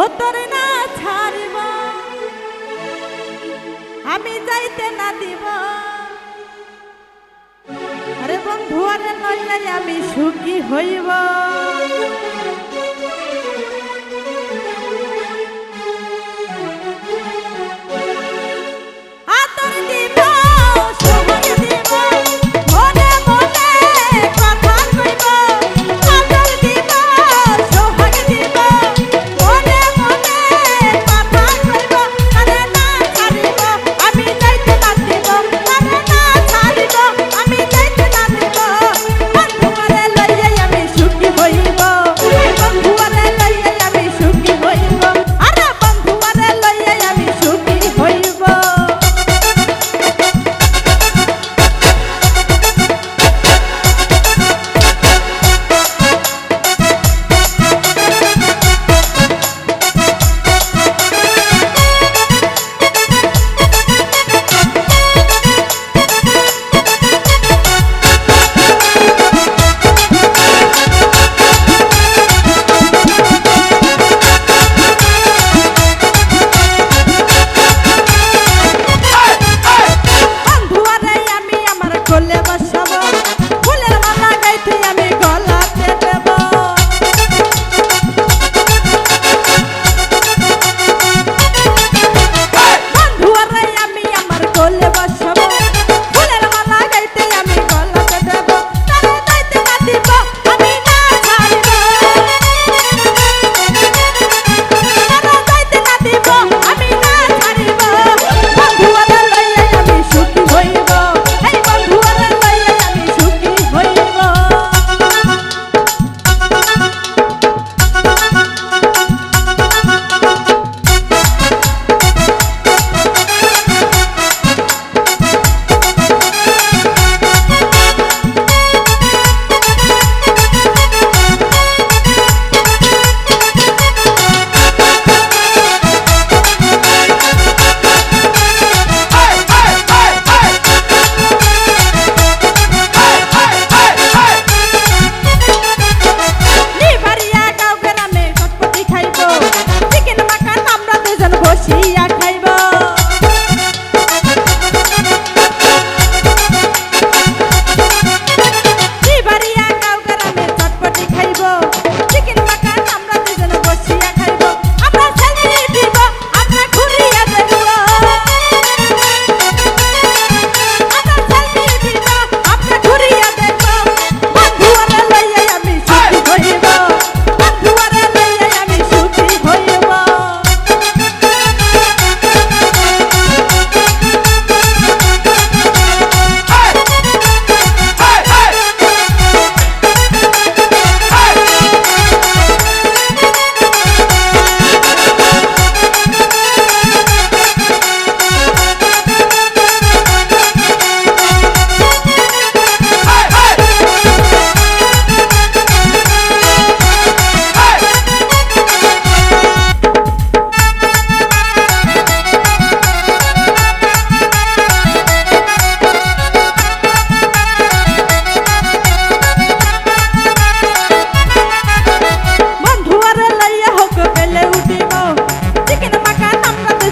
ও না ছাড়ব। আমি যাইতে না দিব। আরে বন্ধু আরে নইলে আমি সুখী হইব।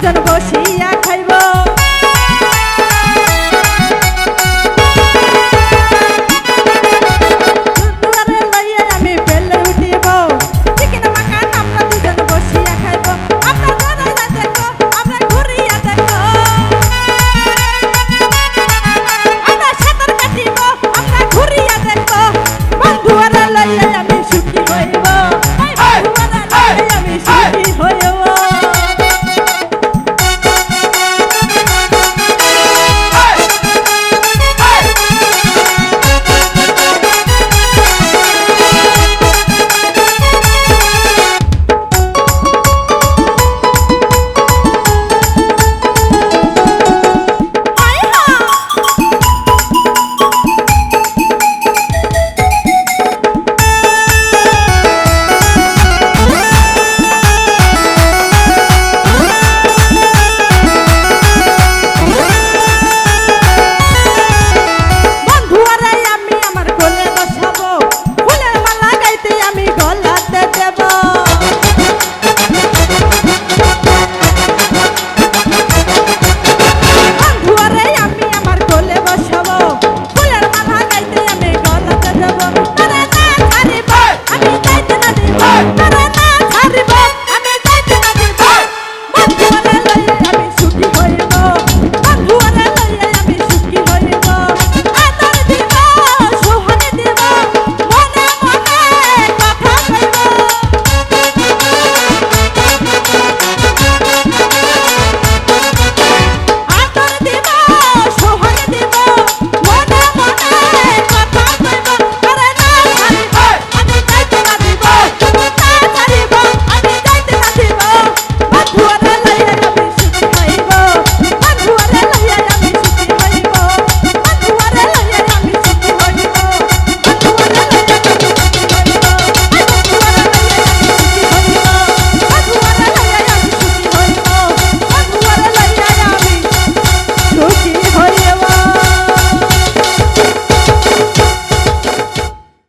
যেন বসে